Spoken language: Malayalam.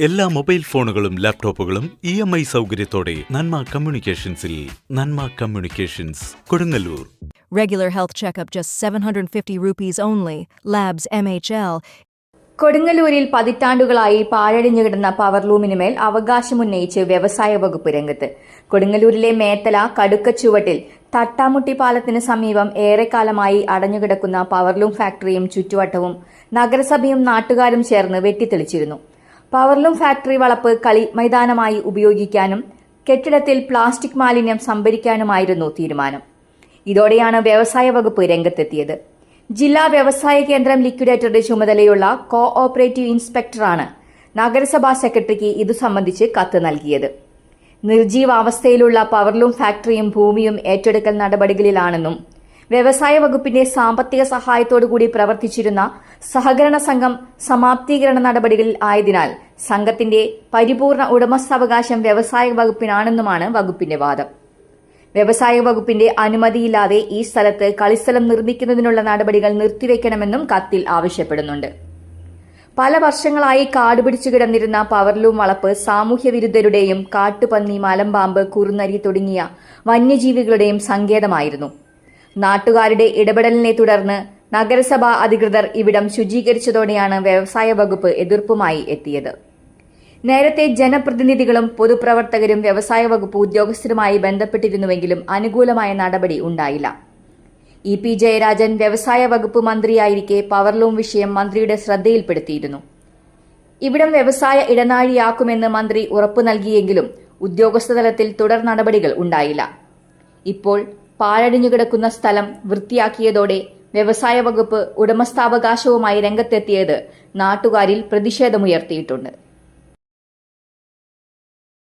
എല്ലാ മൊബൈൽ ഫോണുകളും ലാപ്ടോപ്പുകളും ഇ എം ഐ സൗകര്യത്തോടെ Nanma കമ്മ്യൂണിക്കേഷൻസിൽ Nanma communications Kodungallur Regular health checkup just 750 rupees only. Labs MHL. കൊടുങ്ങല്ലൂരിൽ പതിറ്റാണ്ടുകളായി പാഴടിഞ്ഞു കിടന്ന പവർലൂമിനുമേൽ അവകാശമുന്നയിച്ച് വ്യവസായ വകുപ്പ് രംഗത്ത് കൊടുങ്ങല്ലൂരിലെ മേത്തല കടുക്കച്ചുവട്ടിൽ തട്ടാമുട്ടി പാലത്തിന് സമീപം ഏറെക്കാലമായി അടഞ്ഞുകിടക്കുന്ന പവർലൂം ഫാക്ടറിയും ചുറ്റുവട്ടവും നഗരസഭയും നാട്ടുകാരും ചേർന്ന് വെട്ടിത്തെളിച്ചിരുന്നു പവർലൂം ഫാക്ടറി വളപ്പ് കളി മൈതാനമായി ഉപയോഗിക്കാനും കെട്ടിടത്തിൽ പ്ലാസ്റ്റിക് മാലിന്യം സംഭരിക്കാനുമായിരുന്നു തീരുമാനം. ഇതോടെയാണ് വ്യവസായ വകുപ്പ് രംഗത്തെത്തിയത്. ജില്ലാ വ്യവസായ കേന്ദ്രം ലിക്വിഡേറ്ററുടെ ചുമതലയുള്ള കോ ഓപ്പറേറ്റീവ് ഇൻസ്പെക്ടറാണ് നഗരസഭാ സെക്രട്ടറിക്ക് ഇതു സംബന്ധിച്ച് കത്ത് നൽകിയത്. നിർജീവാവസ്ഥയിലുള്ള പവർലൂം ഫാക്ടറിയും ഭൂമിയും ഏറ്റെടുക്കൽ നടപടികളിലാണെന്നും വ്യവസായ വകുപ്പിന്റെ സാമ്പത്തിക സഹായത്തോടുകൂടി പ്രവർത്തിച്ചിരുന്ന സഹകരണ സംഘം സമാപ്തീകരണ നടപടികളിൽ ആയതിനാൽ സംഘത്തിന്റെ പരിപൂർണ ഉടമസ്ഥാവകാശം വ്യവസായ വകുപ്പിനാണെന്നുമാണ് വകുപ്പിന്റെ വാദം. വ്യവസായ വകുപ്പിന്റെ അനുമതിയില്ലാതെ ഈ സ്ഥലത്ത് കളിസ്ഥലം നിർമ്മിക്കുന്നതിനുള്ള നടപടികൾ നിർത്തിവെക്കണമെന്നും കത്തിൽ ആവശ്യപ്പെടുന്നുണ്ട്. പല വർഷങ്ങളായി കാടുപിടിച്ചു കിടന്നിരുന്ന പവർലൂം വളപ്പ് സാമൂഹ്യ വിരുദ്ധരുടെയും കാട്ടുപന്നി മലമ്പാമ്പ് കുറുനരി തുടങ്ങിയ വന്യജീവികളുടെയും സങ്കേതമായിരുന്നു. നാട്ടുകാരുടെ ഇടപെടലിനെ തുടർന്ന് നഗരസഭാ അധികൃതർ ഇവിടം ശുചീകരിച്ചതോടെയാണ് വ്യവസായ വകുപ്പ് എതിർപ്പുമായി എത്തിയത്. നേരത്തെ ജനപ്രതിനിധികളും പൊതുപ്രവർത്തകരും വ്യവസായ വകുപ്പ് ഉദ്യോഗസ്ഥരുമായി ബന്ധപ്പെട്ടിരുന്നുവെങ്കിലും അനുകൂലമായ നടപടി ഉണ്ടായില്ല. ഇ പി ജയരാജൻ വ്യവസായ വകുപ്പ് മന്ത്രിയായിരിക്കെ പവർലൂം വിഷയം മന്ത്രിയുടെ ശ്രദ്ധയിൽപ്പെടുത്തിയിരുന്നു. ഇവിടം വ്യവസായ ഇടനാഴിയാക്കുമെന്ന് മന്ത്രി ഉറപ്പു നൽകിയെങ്കിലും ഉദ്യോഗസ്ഥതലത്തിൽ തുടർ നടപടികൾ ഉണ്ടായില്ല. ഇപ്പോൾ പാഴടിഞ്ഞുകിടക്കുന്ന സ്ഥലം വൃത്തിയാക്കിയതോടെ വ്യവസായ വകുപ്പ് ഉടമസ്ഥാവകാശവുമായി രംഗത്തെത്തിയത് നാട്ടുകാരിൽ പ്രതിഷേധമുയർത്തിയിട്ടുണ്ട്